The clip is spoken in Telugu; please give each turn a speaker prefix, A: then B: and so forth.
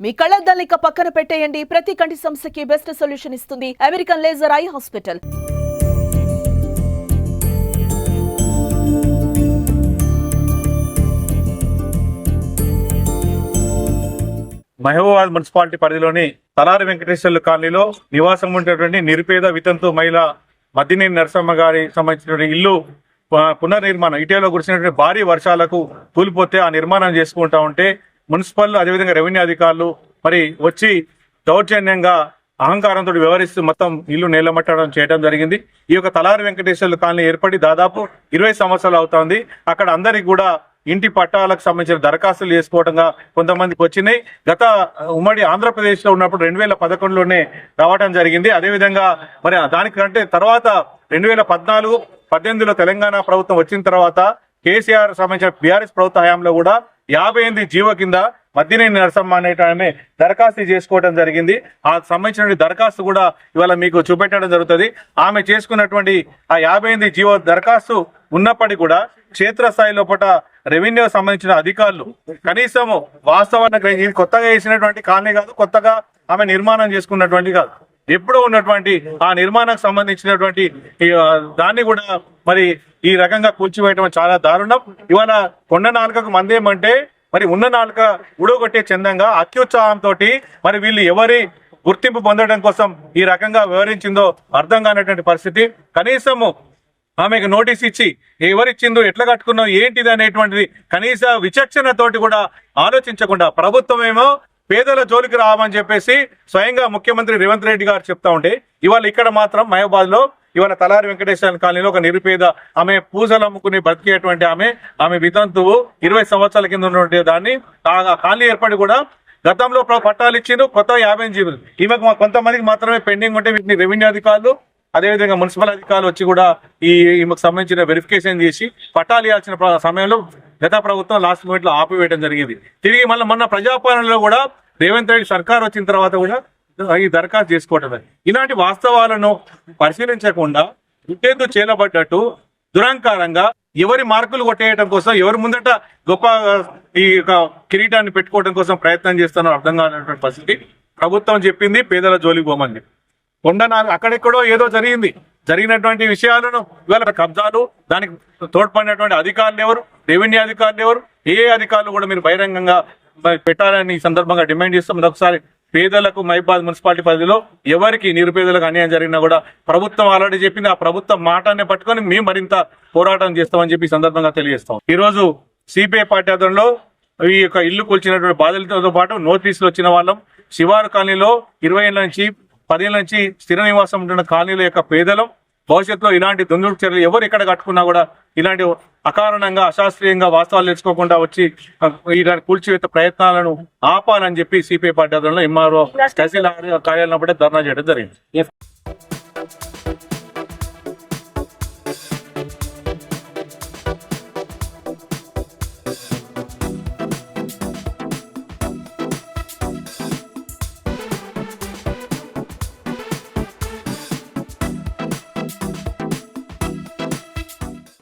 A: మీ కళ్ళద్దాలిక పక్కన పెట్టేయండి. ప్రతి కంటి సమస్యకి బెస్ట్ సొల్యూషన్ ఇస్తుంది American laser eye hospital
B: Mahabubabad municipality పరిధిలోని తలారి వెంకటేశ్వర్లు కాలనీలో నివాసం ఉండేటువంటి నిరుపేద వితంతు మహిళ మద్దినేని నరసమ్మ గారి సంబంధించినటువంటి ఇల్లు పునర్నిర్మాణం ఇటీవల కురిసినటువంటి భారీ వర్షాలకు కూలిపోతే ఆ నిర్మాణం చేసుకుంటా ఉంటే మున్సిపల్ అదేవిధంగా రెవెన్యూ అధికారులు మరి వచ్చి దౌర్జన్యంగా అహంకారంతో వ్యవహరిస్తూ మొత్తం ఇల్లు నేలమట్టడం చేయడం జరిగింది. ఈ యొక్క తలారి వెంకటేశ్వర్లు కాలనీ ఏర్పడి దాదాపు ఇరవై సంవత్సరాలు అవుతోంది. అక్కడ అందరికి కూడా ఇంటి పట్టాలకు సంబంధించిన దరఖాస్తులు చేసుకోవడంగా కొంతమందికి వచ్చినాయి. గత ఉమ్మడి ఆంధ్రప్రదేశ్లో ఉన్నప్పుడు రెండు వేల పదకొండులోనే రావడం జరిగింది. అదేవిధంగా మరి దానికంటే తర్వాత రెండు వేల పద్నాలుగు పద్దెనిమిదిలో తెలంగాణ ప్రభుత్వం వచ్చిన తర్వాత కేసీఆర్ సంబంధించిన బీఆర్ఎస్ ప్రభుత్వ హయాంలో కూడా యాభై ఎనిమిది జీవో కింద మద్దినేని నరసమ్మ అనేట ఆమె దరఖాస్తు చేసుకోవడం జరిగింది. ఆ సంబంధించిన దరఖాస్తు కూడా ఇవాళ మీకు చూపెట్టడం జరుగుతుంది. ఆమె చేసుకున్నటువంటి ఆ యాభై ఎనిమిది జీవో దరఖాస్తు ఉన్నప్పటికీ కూడా క్షేత్రస్థాయి లోపల రెవెన్యూ సంబంధించిన అధికారులు కనీసము వాస్తవాన్ని కొత్తగా వేసినటువంటి కాలనీ కాదు కొత్తగా ఆమె నిర్మాణం చేసుకున్నటువంటి కాదు. ఎప్పుడో ఉన్నటువంటి ఆ నిర్మాణానికి సంబంధించినటువంటి దాన్ని కూడా మరి ఈ రకంగా కూల్చివేయటం చాలా దారుణం. ఇవాళ కొండ నాలుకకు మందేమంటే మరి ఉన్న నాలుక ఉడగొట్టే చందంగా అత్యుత్సాహంతో మరి వీళ్ళు ఎవరి గుర్తింపు పొందడం కోసం ఈ రకంగా వివరించిందో అర్థం కానటువంటి పరిస్థితి. కనీసము ఆమెకు నోటీస్ ఇచ్చి ఎవరిచ్చిందో ఎట్లా కట్టుకున్నావు ఏంటిది అనేటువంటిది కనీస విచక్షణతోటి కూడా ఆలోచించకుండా ప్రభుత్వం ఏమో పేదల జోలికి రావని చెప్పేసి స్వయంగా ముఖ్యమంత్రి రేవంత్ రెడ్డి గారు చెప్తా ఉంటే ఇవాళ ఇక్కడ మాత్రం మహబాద్లో ఇవాళ తలారి వెంకటేశ్వర కాలనీలో ఒక నిరుపేద ఆమె పూజలు అమ్ముకుని బతికేటువంటి ఆమె ఆమె వితంతువు ఇరవై సంవత్సరాల కింద ఉన్నటువంటి దాన్ని ఆ కాలనీ ఏర్పడి కూడా గతంలో పట్టాలు ఇచ్చిండ్రు కొత్త యాభై జీవులు ఈమెకు మా- కొంతమందికి మాత్రమే పెండింగ్ ఉంటే వీటిని రెవెన్యూ అధికారులు అదేవిధంగా మున్సిపల్ అధికారులు వచ్చి కూడా ఈ ఈమెకు సంబంధించిన వెరిఫికేషన్ చేసి పట్టాలు ఇవ్వాల్సిన సమయంలో గత ప్రభుత్వం లాస్ట్ మూమెంట్ ఆపివేయడం జరిగింది. తిరిగి మళ్ళీ మొన్న ప్రజాపాలనలో కూడా రేవంత్ రెడ్డి సర్కార్ వచ్చిన తర్వాత కూడా ఈ దరఖాస్తు చేసుకోవటం ఇలాంటి వాస్తవాలను పరిశీలించకుండా ఉట్టేందు చేలబడ్డట్టు దురహంకారంగా ఎవరి మార్కులు కొట్టేయడం కోసం ఎవరి ముందట గొప్ప ఈ యొక్క కిరీటాన్ని పెట్టుకోవడం కోసం ప్రయత్నం చేస్తున్నారో అర్థం కానటువంటి పరిస్థితి ప్రభుత్వం చెప్పింది పేదల జోలికి పోమని కొండనా అక్కడెక్కడో ఏదో జరిగింది. జరిగినటువంటి విషయాలను ఇవాళ కబ్జాలు దానికి తోడ్పడినటువంటి అధికారులు ఎవరు? రెవెన్యూ అధికారులు ఎవరు? ఏ అధికారులు కూడా మీరు బహిరంగంగా పెట్టాలని సందర్భంగా డిమాండ్ చేస్తాం. మరొకసారి పేదలకు మైబాద్ మున్సిపాలిటీ పరిధిలో ఎవరికి నిరుపేదలకు అన్యాయం జరిగినా కూడా ప్రభుత్వం ఆల్రెడీ చెప్పింది. ఆ ప్రభుత్వం మాటాన్ని పట్టుకొని మేము మరింత పోరాటం చేస్తామని చెప్పి సందర్భంగా తెలియజేస్తాం. ఈరోజు సిపిఐ పార్టీ ఆధ్వర్యంలో ఈ యొక్క ఇల్లు కూల్చినటువంటి బాధితులతో పాటు నోటీసులు వచ్చిన వాళ్ళం శివారు కాలనీలో ఇరవై ఏళ్ళ నుంచి పదేళ్ళ నుంచి స్థిర నివాసం ఉంటున్న కాలనీల యొక్క పేదలం భవిష్యత్తులో ఇలాంటి దుందుడు చర్యలు ఎవరు ఎక్కడ కట్టుకున్నా కూడా ఇలాంటి అకారణంగా అశాస్త్రీయంగా వాస్తవాలు తెలుసుకోకుండా వచ్చి ఇలాంటి కూల్చివేత ప్రయత్నాలను ఆపాలని చెప్పి సిపిఐ పార్టీ ఆధ్వర్యంలో ఎంఆర్ఓ తహసీల్దార్ కార్యాలయం ధర్నా చేయడం జరిగింది.